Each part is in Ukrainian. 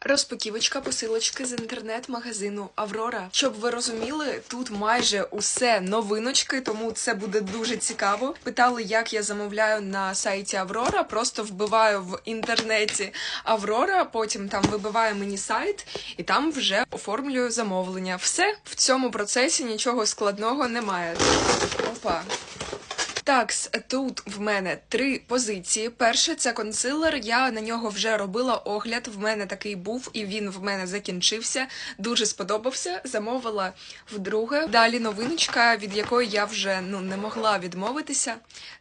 Розпаківочка посилочки з інтернет-магазину Аврора. Щоб ви розуміли, тут майже усе новиночки, тому це буде дуже цікаво. Питали, як я замовляю на сайті Аврора. Просто вбиваю в інтернеті Аврора, потім там вибиває мені сайт, і там вже оформлюю замовлення. Все в цьому процесі нічого складного немає. Опа. Так, тут в мене три позиції. Перше це консилер. Я на нього вже робила огляд. В мене такий був, і він в мене закінчився. Дуже сподобався. Замовила вдруге. Далі новиночка, від якої я вже ну не могла відмовитися.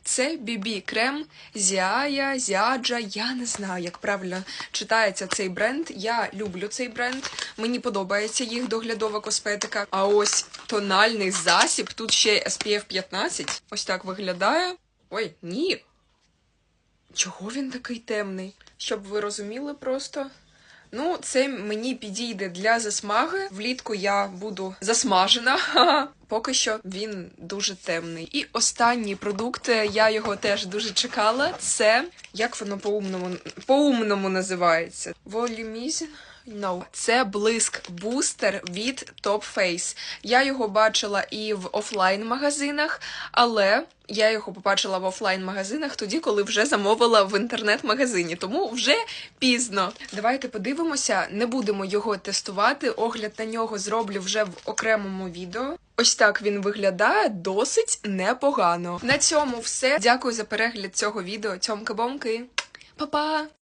Це BB крем Зіая, Зіаджа. Я не знаю, як правильно читається цей бренд. Я люблю цей бренд. Мені подобається їх доглядова косметика. А ось тональний засіб. Тут ще SPF 15. Ось так виглядає. Ой, ні. Чого він такий темний? Щоб ви розуміли просто. Ну, це мені підійде для засмаги. Влітку я буду засмажена. Поки що він дуже темний. І останній продукт, е, я його теж дуже чекала. Це як воно по-умному по-умному називається? Волімізін? No. Це блиск бустер від Top Face. Я його бачила і в офлайн-магазинах, але я його побачила в офлайн-магазинах тоді, коли вже замовила в інтернет-магазині. Тому вже пізно. Давайте подивимося, не будемо його тестувати. Огляд на нього зроблю вже в окремому відео. Ось так він виглядає досить непогано. На цьому все. Дякую за перегляд цього відео. Цьомки-бомки. Па-па!